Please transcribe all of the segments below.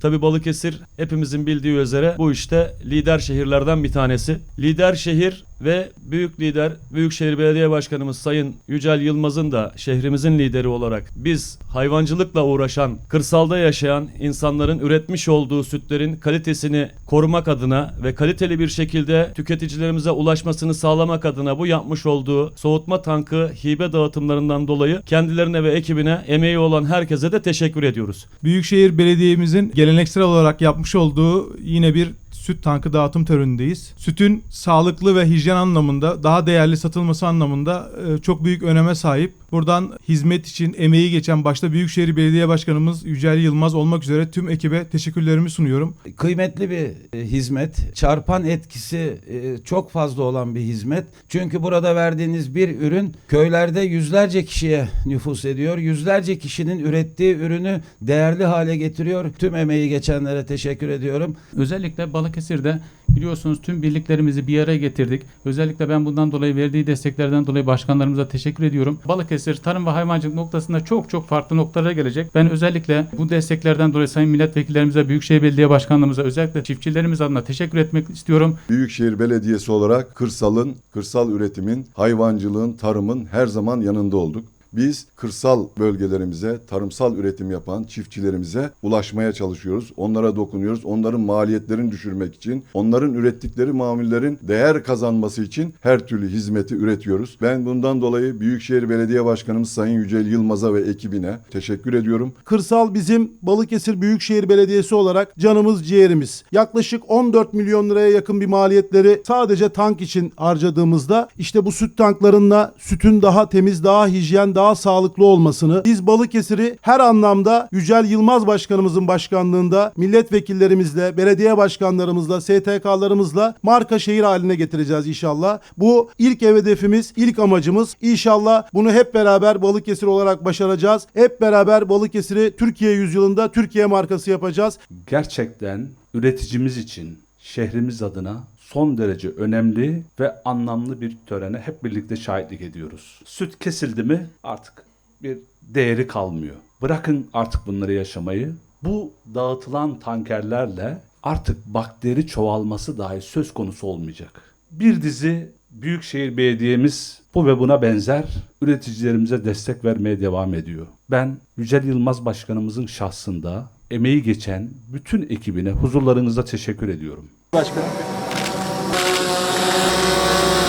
Tabi Balıkesir hepimizin bildiği üzere bu işte lider şehirlerden bir tanesi. Lider şehir ve büyük lider Büyükşehir Belediye Başkanımız Sayın Yücel Yılmaz'ın da şehrimizin lideri olarak biz hayvancılıkla uğraşan, kırsalda yaşayan insanların üretmiş olduğu sütlerin kalitesini korumak adına ve kaliteli bir şekilde tüketicilerimize ulaşmasını sağlamak adına bu yapmış olduğu soğutma tankı hibe dağıtımlarından dolayı kendilerine ve ekibine emeği olan herkese de teşekkür ediyoruz. Büyükşehir Belediye'mizin geleneksel olarak yapmış olduğu yine bir süt tankı dağıtım törenindeyiz. Sütün sağlıklı ve hijyen anlamında daha değerli satılması anlamında e, çok büyük öneme sahip. Buradan hizmet için emeği geçen başta Büyükşehir Belediye Başkanımız Yücel Yılmaz olmak üzere tüm ekibe teşekkürlerimi sunuyorum. kıymetli bir e, hizmet. Çarpan etkisi e, çok fazla olan bir hizmet. Çünkü burada verdiğiniz bir ürün köylerde yüzlerce kişiye nüfus ediyor. Yüzlerce kişinin ürettiği ürünü değerli hale getiriyor. Tüm emeği geçenlere teşekkür ediyorum. Özellikle Balıkesir'de biliyorsunuz tüm birliklerimizi bir araya getirdik. Özellikle ben bundan dolayı verdiği desteklerden dolayı başkanlarımıza teşekkür ediyorum. Balıkesir tarım ve hayvancılık noktasında çok çok farklı noktalara gelecek. Ben özellikle bu desteklerden dolayı sayın milletvekillerimize, Büyükşehir Belediye Başkanlığımıza özellikle çiftçilerimiz adına teşekkür etmek istiyorum. Büyükşehir Belediyesi olarak kırsalın, kırsal üretimin, hayvancılığın, tarımın her zaman yanında olduk. Biz kırsal bölgelerimize, tarımsal üretim yapan çiftçilerimize ulaşmaya çalışıyoruz. Onlara dokunuyoruz. Onların maliyetlerini düşürmek için, onların ürettikleri mamullerin değer kazanması için her türlü hizmeti üretiyoruz. Ben bundan dolayı Büyükşehir Belediye Başkanımız Sayın Yücel Yılmaz'a ve ekibine teşekkür ediyorum. Kırsal bizim Balıkesir Büyükşehir Belediyesi olarak canımız ciğerimiz. Yaklaşık 14 milyon liraya yakın bir maliyetleri sadece tank için harcadığımızda işte bu süt tanklarında sütün daha temiz, daha hijyen, daha sağlıklı olmasını biz Balıkesir'i her anlamda Yücel Yılmaz Başkanımızın başkanlığında milletvekillerimizle, belediye başkanlarımızla, STK'larımızla marka şehir haline getireceğiz inşallah. Bu ilk ev hedefimiz, ilk amacımız. İnşallah bunu hep beraber Balıkesir olarak başaracağız. Hep beraber Balıkesir'i Türkiye yüzyılında Türkiye markası yapacağız. gerçekten üreticimiz için şehrimiz adına son derece önemli ve anlamlı bir törene hep birlikte şahitlik ediyoruz. Süt kesildi mi artık bir değeri kalmıyor. Bırakın artık bunları yaşamayı. Bu dağıtılan tankerlerle artık bakteri çoğalması dahi söz konusu olmayacak. Bir dizi Büyükşehir Belediye'miz bu ve buna benzer üreticilerimize destek vermeye devam ediyor. Ben Yücel Yılmaz Başkanımızın şahsında emeği geçen bütün ekibine huzurlarınızda teşekkür ediyorum.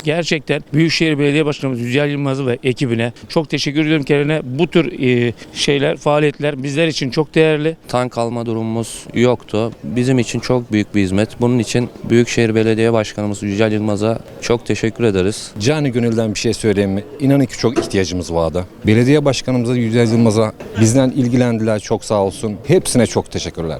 Gerçekten Büyükşehir Belediye Başkanımız Yücel Yılmaz'ı ve ekibine çok teşekkür ediyorum kendine. Bu tür e, şeyler, faaliyetler bizler için çok değerli. tank alma durumumuz yoktu. Bizim için çok büyük bir hizmet. Bunun için Büyükşehir Belediye Başkanımız Yücel Yılmaz'a çok teşekkür ederiz. Cani gönülden bir şey söyleyeyim mi? İnanın ki çok ihtiyacımız vardı. Belediye başkanımıza Yücel Yılmaz'a bizden ilgilendiler çok sağ olsun. Hepsine çok teşekkürler.